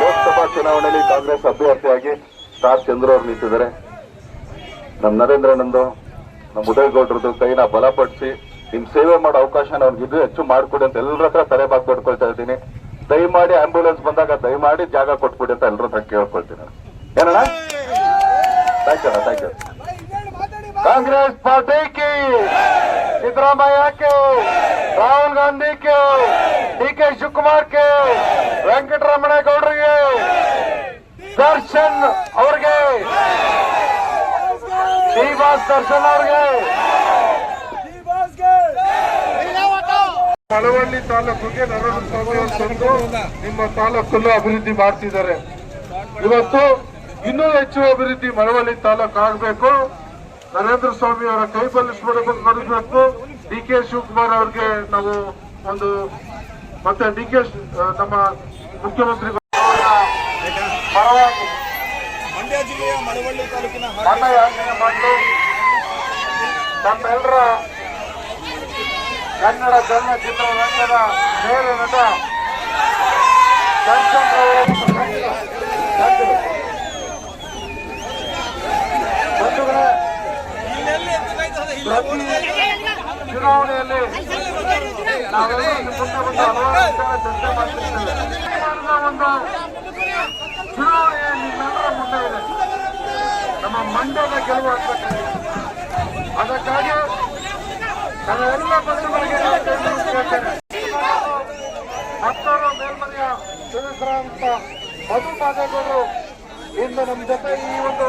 ಲೋಕಸಭಾ ಚುನಾವಣೆಯಲ್ಲಿ ಕಾಂಗ್ರೆಸ್ ಅಭ್ಯರ್ಥಿಯಾಗಿ ಸ್ಟಾರ್ ಚಂದ್ರ ಅವರು ನಿಂತಿದ್ದಾರೆ. ನಮ್ಮ ನರೇಂದ್ರನಂದು ನಮ್ಮ ಉದಯಗೌಡರದ್ದು ಕೈನ ಬಲಪಡಿಸಿ ನಿಮ್ ಸೇವೆ ಮಾಡೋ ಅವಕಾಶ ಅವ್ರಿಗೆ ಹೆಚ್ಚು ಮಾಡಿಕೊಡಿ ಅಂತ ಎಲ್ಲರ ಹತ್ರ ತಲೆ ಬಾಕ್ ಕೊಡ್ಕೊಳ್ತಾ ಇದ್ದೀನಿ. ದಯಮಾಡಿ ಆಂಬ್ಯುಲೆನ್ಸ್ ಬಂದಾಗ ದಯಮಾಡಿ ಜಾಗ ಕೊಟ್ಬಿಡಿ ಅಂತ ಎಲ್ಲರ ಹತ್ರ ಕೇಳ್ಕೊಳ್ತೀನಿ. ಏನಣ್ಣ? Thank you thank you Congress ಪಾರ್ಟಿಗೆ ಸಿದ್ದರಾಮಯ್ಯ ಕೆ ರಾಹುಲ್ ಗಾಂಧಿ ಕೆ ಡಿ ಕೆ ಶಿವಕುಮಾರ್ ಕೆ ವೆಂಕಟರಮಣೇಗೌಡರಿಗೆ ದರ್ಶನ್ ಅವ್ರಿಗೆ ಶ್ರೀವಾಸ್ ದರ್ಶನ್ ಅವ್ರಿಗೆ. ಮಳವಳ್ಳಿ ತಾಲೂಕಿಗೆ ನರೇಂದ್ರ ಸ್ವಾಮಿ ತಂದು ನಿಮ್ಮ ತಾಲೂಕಲ್ಲೂ ಅಭಿವೃದ್ಧಿ ಮಾಡ್ತಿದ್ದಾರೆ. ಇವತ್ತು ಇನ್ನೂ ಹೆಚ್ಚು ಅಭಿವೃದ್ಧಿ ಮಳವಳ್ಳಿ ತಾಲೂಕು ಆಗಬೇಕು ನರೇಂದ್ರ ಸ್ವಾಮಿ ಅವರ ಕೈ ಬಲಿಸ್ಬಿಡಬೇಕು ಕಳಿಸ್ಬೇಕು ಡಿ ಕೆ ಶಿವಕುಮಾರ್ ಅವ್ರಿಗೆ ನಾವು ಒಂದು ಮತ್ತೆ ಡಿ ಕೆ ನಮ್ಮ ಮುಖ್ಯಮಂತ್ರಿ ಪರವಾಗಿ ಮಂಡ್ಯ ಜಿಲ್ಲೆಯ ಮಳವಳ್ಳಿ ತಾಲೂಕಿನ ಬಣ್ಣ ಯಾಚನೆ ಮಾಡಲು. ನಮ್ಮೆಲ್ಲರ ಕನ್ನಡ ಚಲನಚಿತ್ರ ರಂಗದ ಮೇಲೆ ನಟ ಚುನಾವಣೆಯಲ್ಲಿ ಒಂದು ಚುನಾವಣೆ ನಮ್ಮ ಮಂಡ್ಯದ ಗೆಲುವು ಅದಕ್ಕಾಗಿ ನನ್ನ ಎಲ್ಲ ಬಂಧುಗಳಿಗೆ ಹತ್ತಾರು ಮೇಲ್ಮನೆಯ ಸದಸ್ಯರಾದಂತ ಮಧು ಮಾದೇಗೌಡರು ಇಂದು ನಮ್ಮ ಜೊತೆ ಈ ಒಂದು